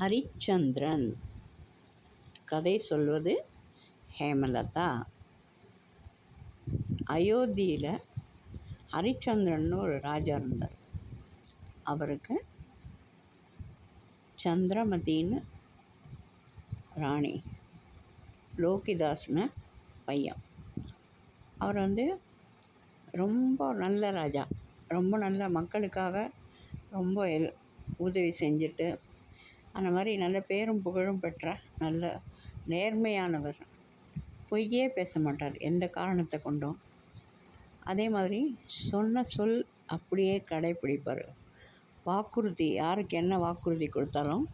ஹரிச்சந்திரன். கதை சொல்வது ஹேமலதா. அயோத்தியில் ஹரிச்சந்திரன்னு ஒரு ராஜா இருந்தார். அவருக்கு சந்திரமதின்னு ராணி லோகிதாஸ்னு பையன். அவர் வந்து ரொம்ப நல்ல ராஜா. ரொம்ப நல்ல மக்களுக்காக ரொம்ப உதவி செஞ்சுட்டு அந்த மாதிரி நல்ல பேரும் புகழும் பெற்ற நல்ல நேர்மையானவர். பொய்யே பேச மாட்டார் எந்த காரணத்தை கொண்டும். அதே மாதிரி சொன்ன சொல் அப்படியே கடைப்பிடிப்பார். வாக்குறுதி யாருக்கு என்ன வாக்குறுதி கொடுத்தாலும்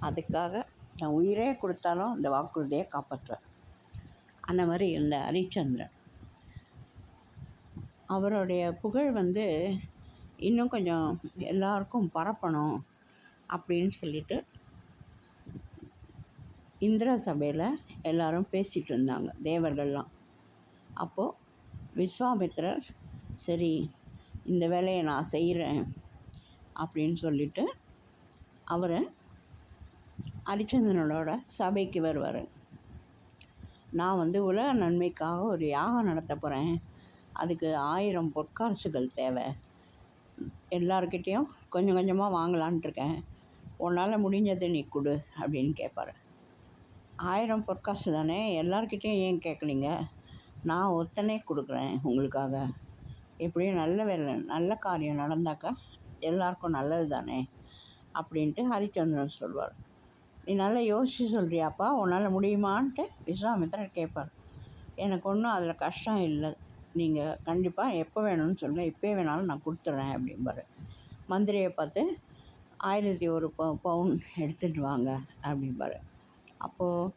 அதுக்காக தன் உயிரே கொடுத்தாலும் அந்த வாக்குறுதியை காப்பாற்றுவார். அந்த மாதிரி இந்த ஹரிச்சந்திரன். அவருடைய புகழ் வந்து இன்னும் கொஞ்சம் எல்லாருக்கும் பரப்பணும். அப்படின்னு சொல்லிட்டு இந்திரா சபையில் எல்லாரும் பேசிகிட்டு இருந்தாங்க தேவர்கள்லாம். அப்போது விஸ்வாமித்திரர் சரி இந்த வேலையை நான் செய்கிறேன் அப்படின்னு சொல்லிட்டு அவர் ஹரிச்சந்திரனோட சபைக்கு வருவார். நான் வந்து உலக நன்மைக்காக ஒரு யாகம் நடத்த போகிறேன் அதுக்கு ஆயிரம் பொற்காசுகள் தேவை. எல்லார்கிட்டேயும் கொஞ்சம் கொஞ்சமாக வாங்கலான்ட்ருக்கேன் உன்னால் முடிஞ்சதை நீ கொடு அப்படின்னு கேட்பாரு ஆயிரம் பொற்காசு தானே? எல்லார்கிட்டேயும் ஏன் கேட்குறீங்க நான் ஒருத்தனே கொடுக்குறேன் உங்களுக்காக. எப்படியும் நல்ல வேலை நல்ல காரியம் நடந்தாக்கா எல்லாருக்கும் நல்லது தானே? அப்படின்ட்டு ஹரிச்சந்திரன் சொல்வார். நீ நல்லா யோசித்து சொல்கிறியாப்பா உன்னால் முடியுமான்ட்டு விஸ்வாமித்திரர் கேட்பார் எனக்கு ஒன்றும் அதில் கஷ்டம் இல்லை. நீங்கள் கண்டிப்பாக எப்போ வேணும்னு சொல்லுங்கள் இப்போ வேணாலும் நான் கொடுத்துட்றேன் அப்படிம்பாரு. மந்திரியை பார்த்து ஆயிரத்தி ஒரு ப பவுன் எடுத்துகிட்டு வாங்க அப்படிம்பாரு. அப்போது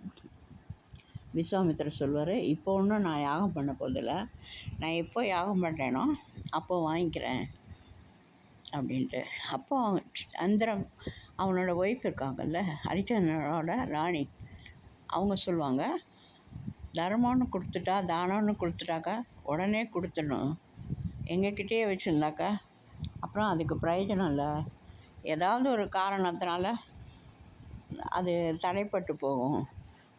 விஸ்வாமித்திரர் சொல்வார் இப்போ ஒன்றும் நான் யாகம் பண்ண போதில்ல நான் எப்போ யாகம் பண்ணுறேனோ அப்போ வாங்கிக்கிறேன். அப்படின்ட்டு. அப்போ அந்தரம் அவனோட ஒய்ஃப் இருக்காங்கல்ல ஹரிச்சந்திரனோட ராணி. அவங்க சொல்லுவாங்க தர்மம்னு கொடுத்துட்டா தானம்னு கொடுத்துட்டாக்கா உடனே கொடுத்துடணும். எங்கக்கிட்டேயே வச்சுருந்தாக்கா அப்புறம் அதுக்கு பிரயோஜனம் இல்லை. ஏதாவது ஒரு காரணத்தினால அது தடைப்பட்டு போகும்.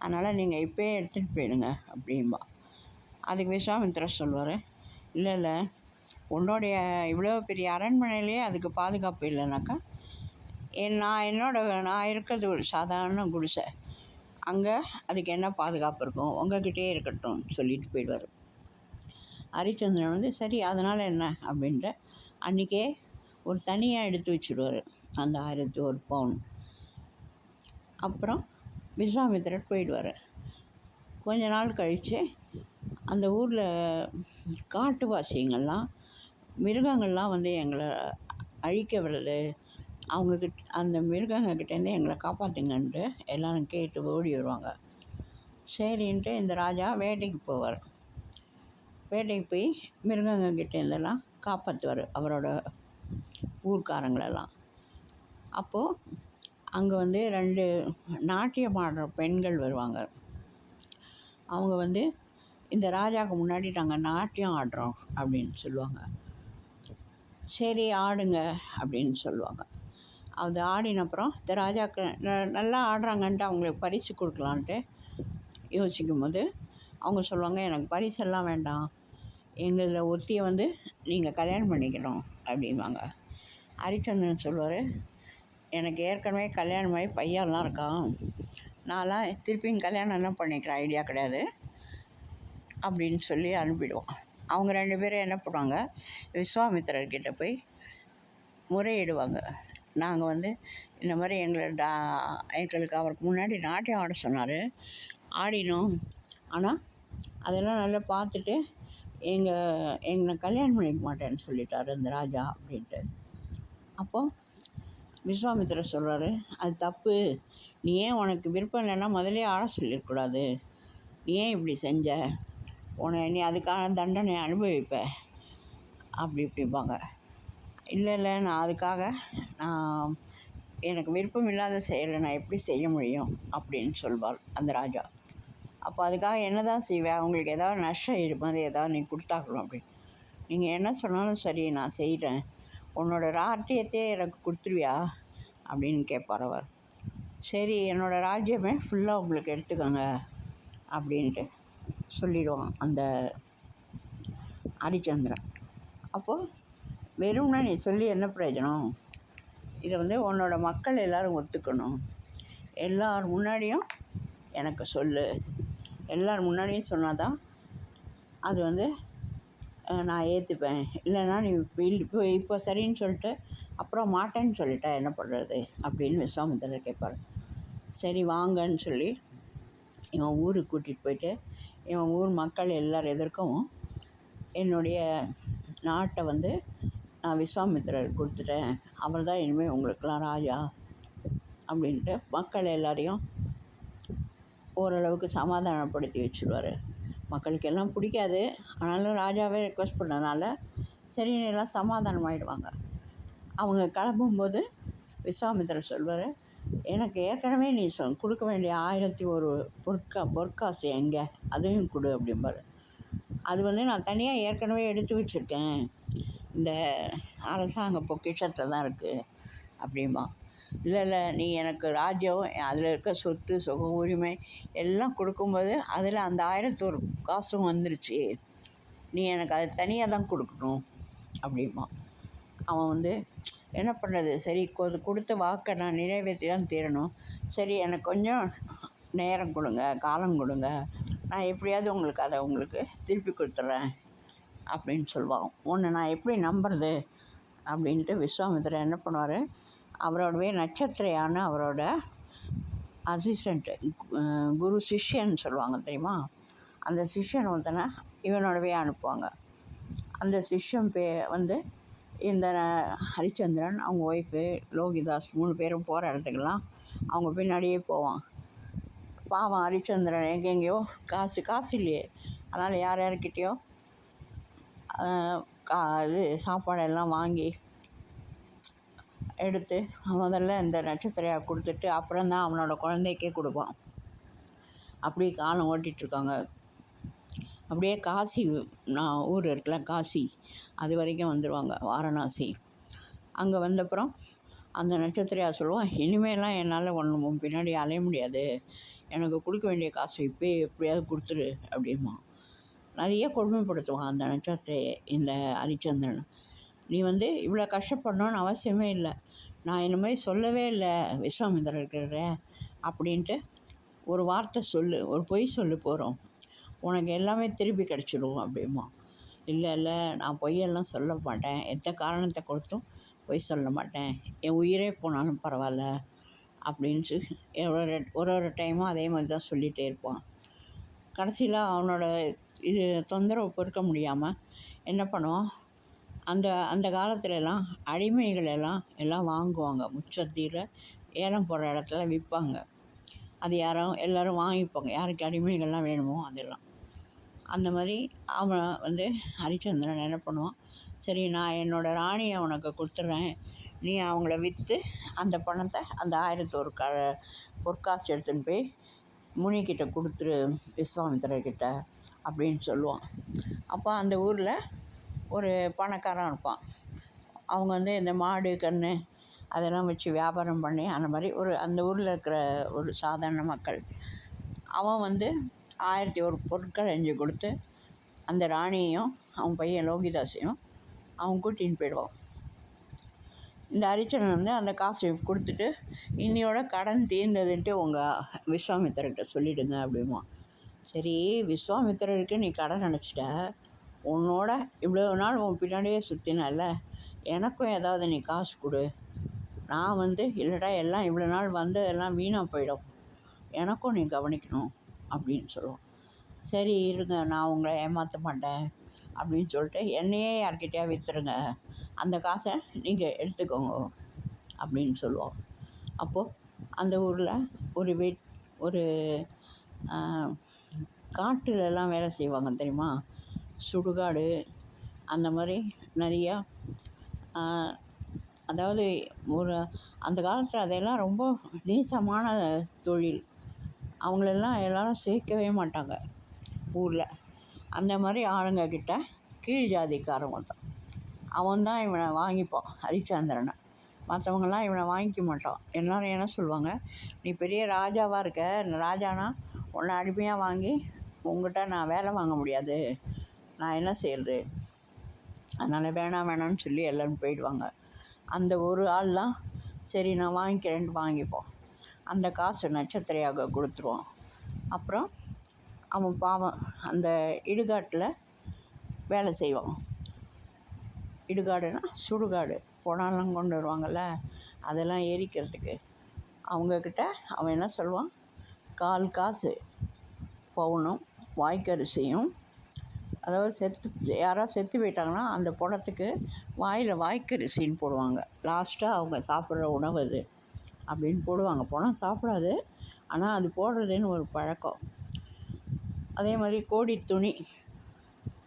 அதனால் நீங்கள் இப்போயே எடுத்துகிட்டு போயிடுங்க அப்படிம்பா. அதுக்கு விஸ்வாமித்திரர் சொல்வார் இல்லை இல்லை. உன்னுடைய இவ்வளோ பெரிய அரண்மனையிலேயே அதுக்கு பாதுகாப்பு இல்லைனாக்கா என் நான் என்னோட நான் இருக்கிறது ஒரு சாதாரண குடிசை. அங்கே அதுக்கு என்ன பாதுகாப்பு இருக்கும்? உங்ககிட்டயே இருக்கட்டும் சொல்லிட்டு போயிடுவார். ஹரிச்சந்திரன் வந்து சரி அதனால் என்ன? அப்படின்ற அன்றைக்கே ஒரு தனியாக எடுத்து வச்சுருவார். அந்த ஆயிரத்தி ஒரு பவுன். அப்புறம் விஸ்வாமித்திரர் போயிடுவார். கொஞ்ச நாள் கழித்து அந்த ஊரில் காட்டுவாசிங்கள்லாம் மிருகங்கள்லாம் வந்து எங்களை அழிக்க வருது அவங்கக்கிட்ட அந்த மிருகங்கக்கிட்டேருந்து எங்களை காப்பாற்றுங்கன்ட்டு எல்லோரும் கேட்டு ஓடி வருவாங்க. சரின்ட்டு இந்த ராஜா வேட்டைக்கு போவார். வேட்டைக்கு போய் மிருகங்கக்கிட்டேருந்தெல்லாம் காப்பாற்றுவார் அவரோட ஊர்க்காரங்களெல்லாம். அப்போது அங்கே வந்து ரெண்டு நாட்டியம் ஆடுற பெண்கள் வருவாங்க. அவங்க வந்து இந்த ராஜாவுக்கு முன்னாடி நாங்கள் நாட்டியம் ஆடுறோம் அப்படின்னு சொல்லுவாங்க. சரி ஆடுங்க அப்படின்னு சொல்லுவாங்க. அது ஆடினப்புறம் இந்த ராஜாவுக்கு நல்லா ஆடுறாங்கன்ட்டு அவங்களுக்கு பரிசு கொடுக்கலான்ட்டு யோசிக்கும் போது அவங்க சொல்லுவாங்க எனக்கு பரிசெல்லாம் வேண்டாம். எங்களில் ஒருத்தியை வந்து நீங்கள் கல்யாணம் பண்ணிக்கணும் அப்படிம்பாங்க. ஹரிச்சந்திரன் சொல்லுவார் எனக்கு ஏற்கனவே கல்யாணமாகி பையன்லாம் இருக்கான். நான்லாம் திருப்பியும் கல்யாணம் என்ன பண்ணிக்கிற ஐடியா கிடையாது அப்படின்னு சொல்லி அனுப்பிடுவான். அவங்க ரெண்டு பேரும் என்ன பண்ணுவாங்க விஸ்வாமித்திரர்கிட்ட போய் முறையிடுவாங்க. நாங்கள் வந்து இந்த மாதிரி எங்களை டா எங்களுக்கு அவருக்கு முன்னாடி நாட்டியம் ஆட சொன்னார். ஆடினோம். ஆனால் அதெல்லாம் நல்லா பார்த்துட்டு எங்கள் எங்களை கல்யாணம் பண்ணிக்க மாட்டேன்னு சொல்லிட்டாரு இந்த ராஜா அப்படின்ட்டு. அப்போது விஸ்வாமித்திரர் சொல்கிறாரு அது தப்பு. நீ ஏன் உனக்கு விருப்பம் இல்லைன்னா முதலே ஆட சொல்லிடக்கூடாது நீ ஏன் இப்படி செஞ்ச? உன்னை நீ அதுக்கான தண்டனை அனுபவிப்ப. அப்படி இப்படிப்பாங்க இல்லை இல்லை. நான் அதுக்காக நான் எனக்கு விருப்பம் இல்லாத செயலை நான் எப்படி செய்ய முடியும்? அப்படின்னு சொல்வார் அந்த ராஜா. அப்போ அதுக்காக என்ன தான் செய்வேன்? அவங்களுக்கு ஏதாவது நஷ்டம் இருப்பது ஏதாவது நீ கொடுத்தாக்கணும் அப்படின்னு. நீங்கள் என்ன சொன்னாலும் சரி நான் செய்கிறேன் உன்னோட ராட்டியத்தையே எனக்கு கொடுத்துருவியா? அப்படின்னு கேட்பார் அவர். சரி என்னோடய ராஜ்யமே ஃபுல்லாக உங்களுக்கு எடுத்துக்கோங்க அப்படின்ட்டு சொல்லிடுவான் அந்த ஹரிச்சந்திரன். அப்போது வெறும்னா நீ சொல்லி என்ன பிரயோஜனம்? இதை வந்து உன்னோட மக்கள் எல்லோரும் ஒத்துக்கணும். எல்லார் முன்னாடியும் எனக்கு சொல்லு. எல்லோரும் முன்னாடியும் சொன்னால் தான் அது வந்து நான் ஏற்றுப்பேன் இல்லைன்னா நீ இப்போ இப்போ சரின்னு சொல்லிட்டு அப்புறம் மாட்டேன்னு சொல்லிட்டா என்ன பண்ணுறது அப்படின்னு விஸ்வாமித்திரர் கேட்பார். சரி வாங்கன்னு சொல்லி இவன் ஊருக்கு கூட்டிகிட்டு போயிட்டு இவன் ஊர் மக்கள் எல்லார் எதிர்க்கவும் என்னுடைய நாட்டை வந்து நான் விஸ்வாமித்திரர் கொடுத்துட்டேன். அவர் தான் இனிமேல் உங்களுக்கெல்லாம் ராஜா அப்படின்ட்டு மக்கள் எல்லாரையும் ஓரளவுக்கு சமாதானப்படுத்தி வச்சுருவார். மக்களுக்கெல்லாம் பிடிக்காது. ஆனாலும் ராஜாவே ரெக்வஸ்ட் பண்ணதுனால சரி எல்லாம் சமாதானம் ஆகிடுவாங்க அவங்க கிளம்பும்போது விஸ்வாமித்திரர் சொல்வார் எனக்கு ஏற்கனவே நீ சொல் கொடுக்க வேண்டிய ஆயிரத்தி ஒரு பொற்கா பொற்காசு எங்கே? அதையும் கொடு அப்படிம்பாரு. அது வந்து நான் தனியாக ஏற்கனவே எடுத்து வச்சுருக்கேன். இந்த அரசாங்க பொக்கிஷத்தில் தான் இருக்குது அப்படிமா இல்லை இல்லை நீ எனக்கு ராஜ்யம் அதில் இருக்க சொத்து சுக உரிமை எல்லாம் கொடுக்கும்போது அதில் அந்த ஆயிரத்தொரு காசும் வந்துருச்சு. நீ எனக்கு அது தனியாக தான் கொடுக்கணும் அப்படிமா அவன் வந்து என்ன பண்ணுறது சரி கொடுத்த வாக்கை நான் நிறைவேற்றி தான் தீரணும். சரி எனக்கு கொஞ்சம் நேரம் கொடுங்க காலம் கொடுங்க. நான் எப்படியாவது உங்களுக்கு அதை உங்களுக்கு திருப்பி கொடுத்துட்றேன் அப்படின்னு சொல்லுவான் உன்னை நான் எப்படி நம்புறது? அப்படின்ட்டு விஸ்வாமித்திரன் என்ன பண்ணுவார்? அவரோடவே நட்சத்திரையான அவரோட அசிஸ்டண்ட்டு குரு சிஷ்யன்னு சொல்லுவாங்க தெரியுமா? அந்த சிஷ்யன் ஒருத்தனை இவனோடவே அனுப்புவாங்க. அந்த சிஷ்யன் பே வந்து இந்த ஹரிச்சந்திரன் அவங்க ஒய்ஃபு லோகிதாஸ் மூணு பேரும் போகிற இடத்துக்கெல்லாம் அவங்க பின்னாடியே போவான். பாவம் ஹரிச்சந்திரன் எங்கெங்கேயோ காசு காசு இல்லையே. அதனால் யார் யார்கிட்டயோ கா இது சாப்பாடெல்லாம் வாங்கி எடுத்து முதல்ல இந்த நட்சத்திரையாக கொடுத்துட்டு அப்புறம் தான் அவனோட குழந்தைக்கே கொடுப்பான். அப்படி காலம் ஓட்டிகிட்ருக்காங்க. அப்படியே காசி நான் ஊர் இருக்குல்ல காசி. அது வரைக்கும் வந்துடுவாங்க வாரணாசி. அங்கே வந்தப்புறம் அந்த நட்சத்திரையாக சொல்லுவான் இனிமேலாம் என்னால் ஒன்று பின்னாடி அலைய முடியாது. எனக்கு கொடுக்க வேண்டிய காசு இப்போயே எப்படியாவது கொடுத்துரு அப்படிமா நிறைய கொடுமைப்படுத்துவான் அந்த நட்சத்திரையை இந்த ஹரிச்சந்திரன். நீ வந்து இவ்வளோ கஷ்டப்படணும்னு அவசியமே இல்லை. நான் இனிமேல் சொல்லவே இல்லை. விஸ்வாமித்திரர் இருக்கிற அப்படின்ட்டு ஒரு வார்த்தை சொல்லு ஒரு பொய் சொல்லு போகிறோம் உனக்கு எல்லாமே திருப்பி கிடச்சிடும் அப்படிமா. இல்லை இல்லை நான் பொய்யெல்லாம் சொல்ல மாட்டேன். எந்த காரணத்தை கொடுத்தும் பொய் சொல்ல மாட்டேன். என் உயிரே போனாலும் பரவாயில்ல அப்படின்னு ஒரு ஒரு ஒரு டைமும் அதே மாதிரி தான் சொல்லிகிட்டே இருப்பான். கடைசியில் அவனோட இது தொந்தரவு பொறுக்க முடியாமல் என்ன பண்ணுவான்? அந்த அந்த காலத்துலலாம் அடிமைகள் எல்லாம் எல்லாம் வாங்குவாங்க. முச்சத்தீர ஏலம் போடுற இடத்துல விற்பாங்க. அது யாரும் எல்லோரும் வாங்கிப்பாங்க. யாருக்கு அடிமைகள்லாம் வேணுமோ அதெல்லாம். அந்த மாதிரி அவன் வந்து ஹரிச்சந்திரன் என்ன பண்ணுவான்? சரி நான் என்னோடய ராணியை உனக்கு கொடுத்துட்றேன் நீ அவங்கள விற்று அந்த பணத்தை அந்த ஆயிரத்தொரு க பொற்காசு எடுத்துன்னு போய் முனிக்கிட்ட கொடுத்துரு விஸ்வாமித்திரர்கிட்ட அப்படின்னு சொல்லுவான். அப்போ அந்த ஊரில் ஒரு பணக்காரன் இருப்பான். அவங்க வந்து இந்த மாடு கன்று அதெல்லாம் வச்சு வியாபாரம் பண்ணி அந்த மாதிரி ஒரு அந்த ஊரில் இருக்கிற ஒரு சாதாரண மக்கள். அவன் வந்து ஆயிரத்தி ஒரு பொருட்கள் செஞ்சு கொடுத்து அந்த ராணியையும் அவன் பையன் லோகிதாஸையும் அவன் கூட்டின்னு போயிடுவான். இந்த அரிச்சனன் வந்து அந்த காசை கொடுத்துட்டு இன்னையோட கடன் தீர்ந்ததுன்ட்டு உங்கள் விஸ்வாமித்திரர்கிட்ட சொல்லிவிடுங்க அப்படிமா சரி விஸ்வாமித்திரருக்கு நீ கடன் நினச்சிட்ட உன்னோட இவ்வளோ நாள் உன் பின்னாடியே சுற்றினல்ல எனக்கும் ஏதாவது நீ காசு கொடு. நான் வந்து இல்லைடா எல்லாம் இவ்வளோ நாள் வந்து எல்லாம் வீணாக போயிடும். எனக்கும் நீ கவனிக்கணும் அப்படின்னு சொல்லுவோம் சரி இருங்க நான் உங்களை ஏமாற்ற மாட்டேன் அப்படின்னு சொல்லிட்டு என்னையே யார்கிட்டயா விற்றுருங்க அந்த காசை நீங்கள் எடுத்துக்கோங்க அப்படின்னு சொல்லுவோம் அப்போது அந்த ஊரில் ஒரு வெட் ஒரு காட்டிலெல்லாம் வேலை செய்வாங்க தெரியுமா? சுடுகாடு அந்த மாதிரி நிறையா அதாவது ஒரு அந்த காலத்தில் அதெல்லாம் ரொம்ப நீசமான தொழில். அவங்களெல்லாம் எல்லோரும் சேர்க்கவே மாட்டாங்க ஊரில். அந்த மாதிரி ஆளுங்கக்கிட்ட கீழ் ஜாதிக்காரவங்க தான் அவன் தான் இவனை வாங்கிப்பான் ஹரிச்சந்திரனை. மற்றவங்களாம் இவனை வாங்கிக்க மாட்டான். எல்லாரும் என்ன சொல்லுவாங்க நீ பெரிய ராஜாவாக இருக்க. ராஜானா உன்னை அடிமையாக வாங்கி உங்ககிட்ட நான் வேலை வாங்க முடியாது. நான் என்ன செய்கிறது அதனால் வேணாம் வேணாம்னு சொல்லி எல்லோரும் போயிடுவாங்க. அந்த ஒரு ஆள் தான் சரி நான் வாங்கிக்கிறேன்ட்டு வாங்கிப்போம். அந்த காசு நட்சத்திரையாக கொடுத்துருவோம் அப்புறம் அவன் பாவம் அந்த இடுகாட்டில் வேலை செய்வான். இடுகாடுனா சுடுகாடு. புனலாம் கொண்டு வருவாங்கள்ல அதெல்லாம் எரிக்கிறதுக்கு. அவங்கக்கிட்ட அவன் என்ன சொல்லுவான்? கால் காசு பவுனும் வாய்க்கரிசியும் அதாவது செத்து யாராவது செத்து போயிட்டாங்கன்னா அந்த புணத்துக்கு வாயில் வாய்க்கரிசின்னு போடுவாங்க. லாஸ்ட்டாக அவங்க சாப்பிட்ற உணவு அது அப்படின்னு போடுவாங்க. பணம் சாப்பிடாது. ஆனால் அது போடுறதுன்னு ஒரு பழக்கம். அதே மாதிரி கோடி துணி.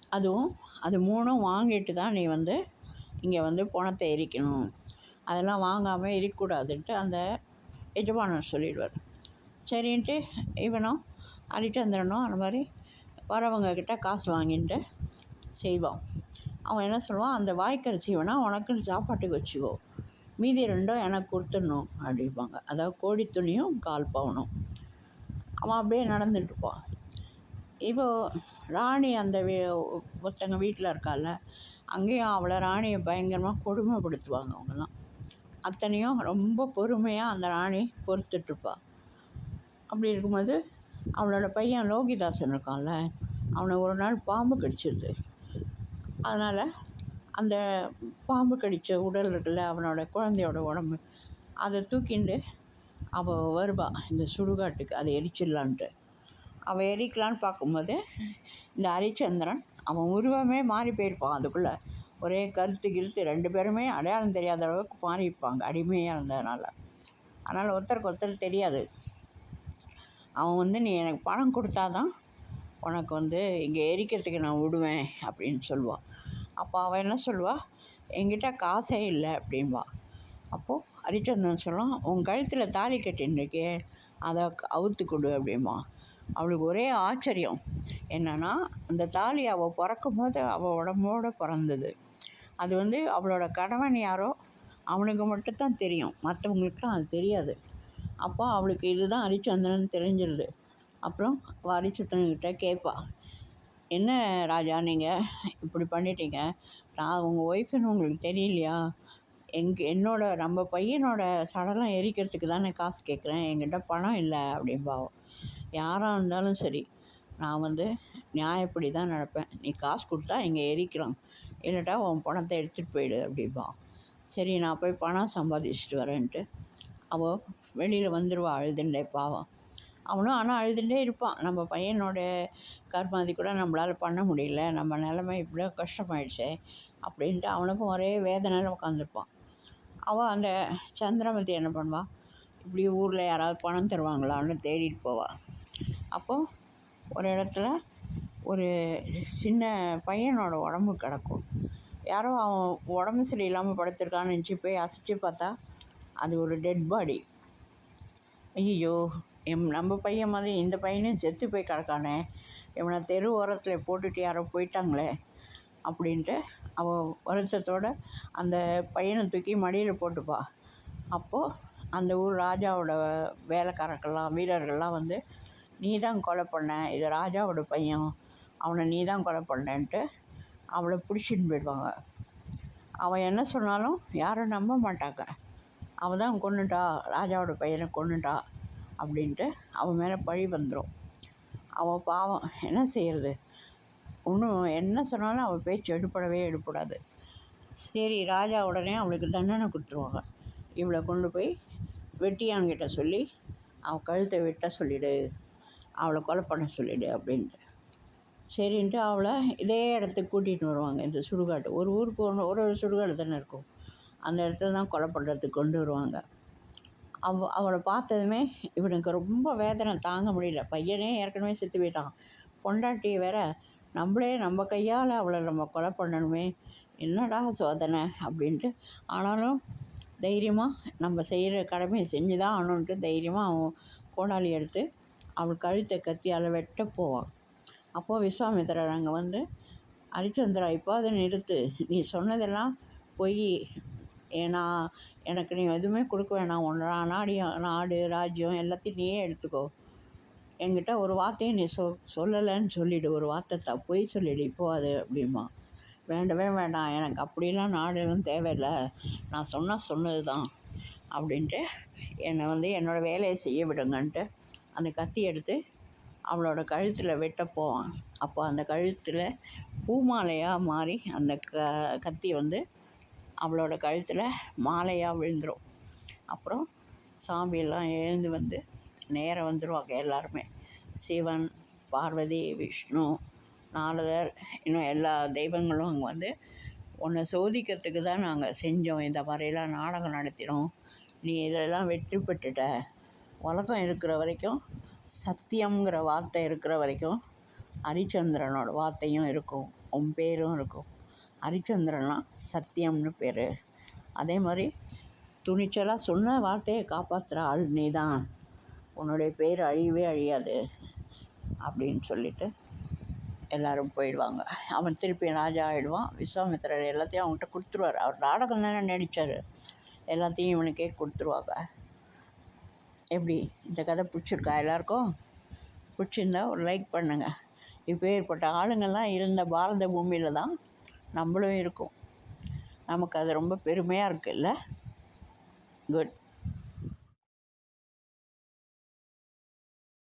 அதுவும் அது மூணும் வாங்கிட்டு தான் நீ வந்து இங்கே வந்து பணத்தை எரிக்கணும். அதெல்லாம் வாங்காமல் எரிக்கக்கூடாதுன்ட்டு அந்த எஜமானர் சொல்லிடுவார். சரின்ட்டு இவனும் அரிச்சந்திரனும் அந்த மாதிரி வரவங்கக்கிட்ட காசு வாங்கிட்டு செய்வான் அவன் என்ன சொல்லுவான்? அந்த வாய்க்கரிசி வேணால் உனக்குன்னு சாப்பாட்டுக்கு வச்சுக்கோ. மீதி ரெண்டும் எனக்கு கொடுத்துடணும் அப்படிம்பாங்க. அதாவது கோழி துணியும் கால் பவனும். அவன் அப்படியே நடந்துட்டுருப்பான் இப்போ ராணி அந்த வீ ஒருத்தங்க வீட்டில் இருக்கால அங்கேயும் அவளை ராணியை பயங்கரமாக கொடுமைப்படுத்துவாங்க அவங்கெல்லாம். அத்தனையும் ரொம்ப பொறுமையாக அந்த ராணி பொறுத்துட்ருப்பாள் அப்படி இருக்கும்போது அவளோட பையன் லோகிதாசன் இருக்கான்ல அவனை ஒரு நாள் பாம்பு கடிச்சிருது. அதனால் அந்த பாம்பு கடித்த உடல் இருக்குல்ல அவனோட குழந்தையோட உடம்பு அதை தூக்கிண்டு அவள் வருவாள் இந்த சுடுகாட்டுக்கு அதை எரிச்சிடலான்ட்டு. அவள் எரிக்கலான்னு பார்க்கும்போது இந்த ஹரிச்சந்திரன் அவன் உருவமே மாறி போயிருப்பான் அதுக்குள்ளே. ஒரே கருத்து கிருத்து ரெண்டு பேருமே அடையாளம் தெரியாத அளவுக்கு மாறியிருப்பாங்க அடிமையாக இருந்ததுனால. அதனால் ஒருத்தருக்கு ஒருத்தர் தெரியாது. அவன் வந்து நீ எனக்கு பணம் கொடுத்தா தான் உனக்கு வந்து இங்கே எரிக்கிறதுக்கு நான் விடுவேன் அப்படின்னு சொல்லுவான் அப்போ அவள் என்ன சொல்லுவாள் என்கிட்ட காசே இல்லை அப்படின்பா அப்போது ஹரிச்சந்திரன் சொல்லுவான் உன் கழுத்தில் தாலி கட்டின்றிருக்கே அதை அவுத்து கொடு அப்படிம்பா. அவளுக்கு ஒரே ஆச்சரியம். என்னென்னா அந்த தாலி அவள் பிறக்கும் போது அவள் உடம்போடு பிறந்தது. அது வந்து அவளோட கணவன் யாரோ அவனுக்கு மட்டும்தான் தெரியும். மற்றவங்களுக்குலாம் அது தெரியாது. அப்போ அவளுக்கு இதுதான் ஹரிச்சந்திரன் தெரிஞ்சிருது. அப்புறம் ஹரிச்சந்திரன்கிட்ட கேட்பா என்ன ராஜா நீங்கள் இப்படி பண்ணிட்டீங்க? நான் உங்கள் ஒய்ஃப்னு உங்களுக்கு தெரியலையா? எங்க என்னோட நம்ம பையனோட சடலம் எரிக்கிறதுக்கு தானே காசு கேட்குறேன். என்கிட்ட பணம் இல்லை அப்படின்பா யாராக இருந்தாலும் சரி நான் வந்து நியாயப்படி தான் நடப்பேன். நீ காசு கொடுத்தா இங்கே எரிக்கிறோம் இல்லட்டா உன் பணத்தை எடுத்துகிட்டு போயிடு அப்படிம்பான் சரி நான் போய் பணம் சம்பாதிச்சுட்டு வரேன்ட்டு அவள் வெளியில் வந்துடுவா அழுதுண்டே பாவம். அவனும் ஆனால் அழுதுகிட்டே இருப்பான் நம்ம பையனோட கர்மாதி கூட நம்மளால் பண்ண முடியல. நம்ம நிலமை இப்படியோ கஷ்டமாயிடுச்சே அப்படின்ட்டு அவனுக்கும் ஒரே வேதனையில் உட்காந்துருப்பான் அவள் அந்த சந்திரமதி என்ன பண்ணுவாள் இப்படி ஊரில் யாராவது பணம் தருவாங்களான்னு தேடிட்டு போவாள் அப்போது ஒரு இடத்துல ஒரு சின்ன பையனோட உடம்பு கிடக்கும். யாரோ அவன் உடம்பு சரியில்லாமல் படுத்திருக்கான்னு நினச்சி போய் அசைச்சு பார்த்தா அது ஒரு டெட் பாடி ஐயோ எம் நம்ம பையன் மாதிரி இந்த பையனும் செத்து போய் கிடக்கானே. இவனை தெரு ஓரத்தில் போட்டுட்டு யாரோ போயிட்டாங்களே அப்படின்ட்டு அவள் வருத்தத்தோடு அந்த பையனை தூக்கி மடியில் போட்டுப்பா. அப்போது அந்த ஊர் ராஜாவோட வேலைக்காரர்கள்லாம் வீரர்கள்லாம் வந்து நீ தான் கொலை பண்ண இது ராஜாவோட பையன் அவனை நீ தான் கொலை பண்ணேன்ட்டு அவளை பிடிச்சின்னு போயிடுவாங்க. அவன் என்ன சொன்னாலும் யாரும் நம்ப மாட்டாங்க. அவள் தான் கொன்னுட்டா ராஜாவோட பையனை கொன்னுட்டா அப்படின்ட்டு அவன் மேலே பழி வந்துடும் அவள் பாவம் என்ன செய்கிறது ஒன்றும் என்ன சொன்னாலும் அவள் பேச்சு எடுப்படவே எடுப்படாது. சரி ராஜா உடனே அவளுக்கு தண்டனை கொடுத்துருவாங்க. இவளை கொண்டு போய் வெட்டியான்கிட்ட சொல்லி அவள் கழுத்தை வெட்ட சொல்லிவிடு அவளை கொலை பண்ண சொல்லிவிடு அப்படின்ட்டு. சரின்ட்டு அவளை இதே இடத்துக்கு கூட்டிகிட்டு வருவாங்க இந்த சுடுகாட்டு. ஒரு ஊருக்கு ஒன்று ஒரு ஒரு சுடுகாடு தானே இருக்கும். அந்த இடத்துல தான் கொலை பண்ணுறதுக்கு கொண்டு வருவாங்க. அவ அவளை பார்த்ததுமே இவனுக்கு ரொம்ப வேதனை தாங்க முடியல. பையனே ஏற்கனவே செத்து போயிட்டான். பொண்டாட்டியை வேற நம்மளே நம்ம கையால் அவளை நம்ம கொலை பண்ணணுமே. என்னடா சோதனை அப்படின்ட்டு. ஆனாலும் தைரியமாக நம்ம செய்கிற கடமையை செஞ்சு தான் ஆகணுன்ட்டு தைரியமாக அவன் கோடாலி எடுத்து அவள் கழுத்தை கத்தியால் வெட்ட போவான். அப்போது விஸ்வாமித்திரர் அங்கே வந்து ஹரிச்சந்திரா இப்போ அதை நிறுத்து. நீ சொன்னதெல்லாம் பொய். ஏன்னா எனக்கு நீ எதுவுமே கொடுக்க வேணாம். உன் நாடி நாடு ராஜ்யம் எல்லாத்தையும் நீயே எடுத்துக்கோ. என்கிட்ட ஒரு வார்த்தையும் நீ சொ சொல்லலைன்னு சொல்லிவிடு ஒரு வார்த்தை த பொய் சொல்லிவிடு இப்போது அப்படிம்பான் வேண்டவே வேண்டாம். எனக்கு அப்படிலாம் நாடெல்லாம் தேவையில்லை. நான் சொன்னால் சொன்னது தான் அப்படின்ட்டு என்னை வந்து என்னோடய வேலையை செய்ய விடுங்கன்ட்டு அந்த கத்தி எடுத்து அவளோட கழுத்தில் வெட்ட போவான். அப்போ அந்த கழுத்தில் பூமாலையாக மாறி அந்த க கத்தி வந்து அவளோட கழுத்தில் மாலையாக விழுந்துடும் அப்புறம் சாமியெல்லாம் எழுந்து வந்து நேராக வந்துடுவாங்க எல்லாருமே. சிவன் பார்வதி விஷ்ணு நாரதர் இன்னும் எல்லா தெய்வங்களும் அங்கே வந்து உன்னை சோதிக்கிறதுக்கு தான் நாங்கள் செஞ்சோம். இந்த மாதிரிலாம் நாடகம் நடத்தினோம். நீ இதெல்லாம் வெற்றி பெற்றுட்ட. உலகம் இருக்கிற வரைக்கும் சத்தியம்ங்கிற வார்த்தை இருக்கிற வரைக்கும் ஹரிச்சந்திரனோட வார்த்தையும் இருக்கும். உன் பேரும் இருக்கும். ஹரிச்சந்திரன்லாம் சத்தியம்னு பேர். அதே மாதிரி துணிச்சலாக சொன்ன வார்த்தையை காப்பாற்றுற ஆள் நீ தான் உன்னுடைய பேர் அழியவே அழியாது அப்படின்னு சொல்லிட்டு எல்லோரும் போயிடுவாங்க. அவன் திருப்பி ராஜா ஆகிடுவான் விஸ்வாமித்திரர் எல்லாத்தையும் அவன்கிட்ட கொடுத்துருவார். அவர் நாடகம் தானே நடித்தார் எல்லாத்தையும் இவனுக்கே கொடுத்துருவாங்க. எப்படி? இந்த கதை பிடிச்சிருக்கா எல்லாருக்கும்? பிடிச்சிருந்தா ஒரு லைக் பண்ணுங்கள் இப்போ ஏற்பட்ட ஆளுங்கள்லாம் இருந்த பாரத பூமியில் தான் நம்மளும் இருக்கோம். நமக்கு அது ரொம்ப பெருமையாக இருக்குல்ல? குட்